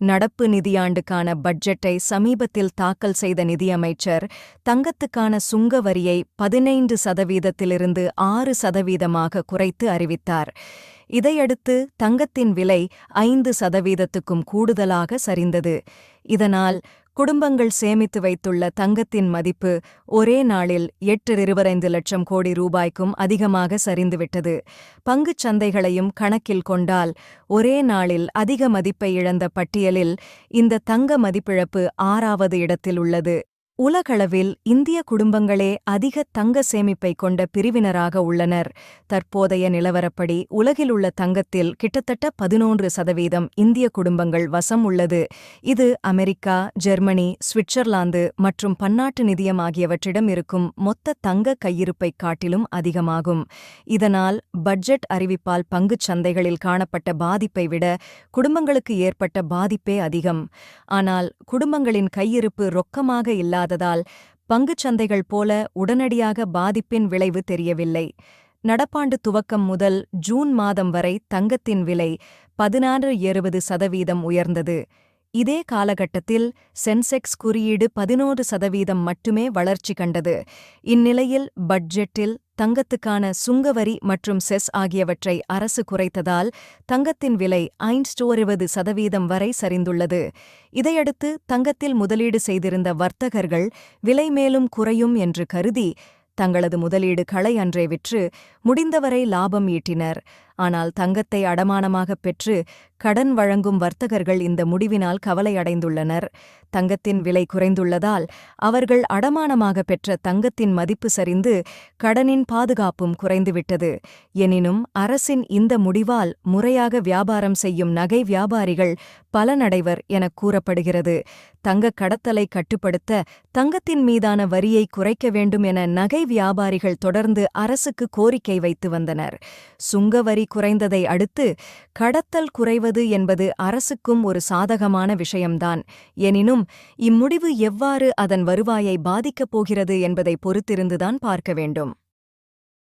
நடப்பு நிதியாண்டுக்கான பட்ஜெட்டை சமீபத்தில் தாக்கல் செய்த நிதியமைச்சர் தங்கத்துக்கான சுங்க வரியை பதினைந்து சதவீதத்திலிருந்து ஆறு சதவீதமாக குறைத்து அறிவித்தார். இதையடுத்து தங்கத்தின் விலை ஐந்து சதவீதத்துக்கும் கூடுதலாக சரிந்தது. இதனால் குடும்பங்கள் சேமித்து வைத்துள்ள தங்கத்தின் மதிப்பு ஒரே நாளில் எட்டு இருபத்தைந்து லட்சம் கோடி ரூபாய்க்கும் அதிகமாக சரிந்துவிட்டது. பங்குச் சந்தைகளையும் கணக்கில் கொண்டால் ஒரே நாளில் அதிக மதிப்பை இழந்த பட்டியலில் இந்த தங்க மதிப்பிழப்பு ஆறாவது இடத்தில் உள்ளது. உலகளவில் இந்திய குடும்பங்களே அதிக தங்க சேமிப்பை கொண்ட பிரிவினராக உள்ளனர். தற்போதைய நிலவரப்படி உலகிலுள்ள தங்கத்தில் கிட்டத்தட்ட பதினொன்று சதவீதம் இந்திய குடும்பங்கள் வசம் உள்ளது. இது அமெரிக்கா ஜெர்மனி சுவிட்சர்லாந்து மற்றும் பன்னாட்டு நிதியம் ஆகியவற்றிடம் இருக்கும் மொத்த தங்க கையிருப்பைக் காட்டிலும் அதிகமாகும். இதனால் பட்ஜெட் அறிவிப்பால் பங்குச் சந்தைகளில் காணப்பட்ட பாதிப்பை விட குடும்பங்களுக்கு ஏற்பட்ட பாதிப்பே அதிகம். ஆனால் குடும்பங்களின் கையிருப்பு ரொக்கமாக இல்லாத இல்லாததால் பங்குச் சந்தைகள் போல உடனடியாக பாதிப்பின் விளைவு தெரியவில்லை. நடப்பாண்டு துவக்கம் முதல் ஜூன் மாதம் வரை தங்கத்தின் விலை பதினாறு இருபது சதவீதம் உயர்ந்தது. இதே காலகட்டத்தில் சென்செக்ஸ் குறியீடு பதினோரு சதவீதம் மட்டுமே வளர்ச்சி கண்டது. இந்நிலையில் பட்ஜெட்டில் தங்கத்துக்கான சுங்கவரி மற்றும் செஸ் ஆகியவற்றை அரசு குறைத்ததால் தங்கத்தின் விலை ஐந்து சதவீதம் வரை சரிந்துள்ளது. இதையடுத்து தங்கத்தில் முதலீடு செய்திருந்த வர்த்தகர்கள் விலை மேலும் குறையும் என்று கருதி தங்களது முதலீடு களை அன்றே விற்று முடிந்தவரை லாபம் ஈட்டினர். ஆனால் தங்கத்தை அடமானமாகப் பெற்று கடன் வழங்கும் வர்த்தகர்கள் இந்த முடிவினால் கவலையடைந்துள்ளனர். தங்கத்தின் விலை குறைந்துள்ளதால் அவர்கள் அடமானமாக பெற்ற தங்கத்தின் மதிப்பு சரிந்து கடனின் பாதுகாப்பும் குறைந்துவிட்டது. எனினும் அரசின் இந்த முடிவால் முறையாக வியாபாரம் செய்யும் நகை வியாபாரிகள் பலனடைவர் எனக் கூறப்படுகிறது. தங்கக் கடத்தலை கட்டுப்படுத்த தங்கத்தின் மீதான வரியை குறைக்க வேண்டும் என நகை வியாபாரிகள் தொடர்ந்து அரசுக்கு கோரிக்கை வைத்து வந்தனர். சுங்கவரி குறைந்ததை அடுத்து கடத்தல் குறைவது என்பது அரசுக்கும் ஒரு சாதகமான விஷயம்தான். எனினும் இம்முடிவு எவ்வாறு அதன் வருவாயை பாதிக்கப் போகிறது என்பதை பொறுத்திருந்துதான் பார்க்க வேண்டும்.